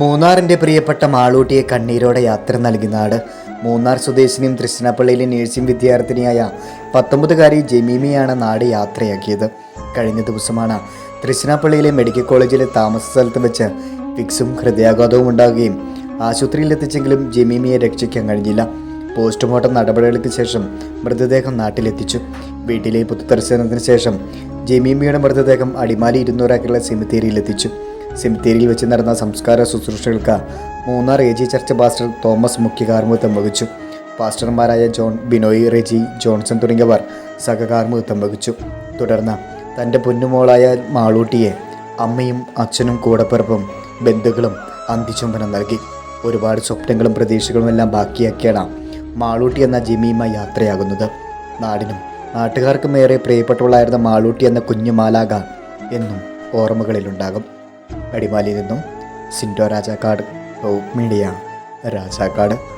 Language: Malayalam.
മൂന്നാറിന്റെ പ്രിയപ്പെട്ട മാളൂട്ടിയെ കണ്ണീരോടെ യാത്ര നൽകി നാട്. മൂന്നാർ സ്വദേശിനിയും തൃശ്ശിനാപ്പള്ളിയിലെ നഴ്സിംഗ് വിദ്യാർത്ഥിനിയായ പത്തൊമ്പതുകാരി ജമീമിയാണ് നാട് യാത്രയാക്കിയത്. കഴിഞ്ഞ ദിവസമാണ് തൃശ്ശിനാപ്പള്ളിയിലെ മെഡിക്കൽ കോളേജിലെ താമസ സ്ഥലത്ത് വെച്ച് ഫിക്സും ഹൃദയാഘാതവും ഉണ്ടാകുകയും ആശുപത്രിയിലെത്തിച്ചെങ്കിലും ജമീമിയെ രക്ഷിക്കാൻ കഴിഞ്ഞില്ല. പോസ്റ്റ്മോർട്ടം നടപടികൾക്ക് ശേഷം മൃതദേഹം നാട്ടിലെത്തിച്ചു. വീട്ടിലെ പൊതുദർശനത്തിന് ശേഷം ജമീമിയുടെ മൃതദേഹം അടിമാലി ഇരുന്നൂറാക്കിയുള്ള സെമിത്തേരിയിലെത്തിച്ചു. സെമിത്തേരിയിൽ വെച്ച് നടന്ന സംസ്കാര ശുശ്രൂഷകൾക്ക് Munnar A G church pastor Thomas മുഖ്യ കാർമുഖത്വം വഹിച്ചു. പാസ്റ്റർമാരായ ജോൺ ബിനോയ് റെജി ജോൺസൺ തുടങ്ങിയവർ സഹകാർമുഖത്വം വഹിച്ചു. തുടർന്ന് തന്റെ പൊന്നുമോളായ മാളൂട്ടിയെ അമ്മയും അച്ഛനും കൂടപ്പിറപ്പും ബന്ധുക്കളും അന്തിചുംബനം നൽകി. ഒരുപാട് സ്വപ്നങ്ങളും പ്രതീക്ഷകളും എല്ലാം ബാക്കിയാക്കിയാണ് മാളൂട്ടി എന്ന ജിമീമ യാത്രയാകുന്നത്. നാടിനും നാട്ടുകാർക്കും ഏറെ പ്രിയപ്പെട്ടവളായിരുന്ന മാളൂട്ടി എന്ന കുഞ്ഞു മാലാക എന്നും ഓർമ്മകളിലുണ്ടാകും. അടിമാലിയിൽ നിന്നും സിൻഡോ രാജാക്കാട് ടോപ്പ് മീഡിയ രാജാക്കാട്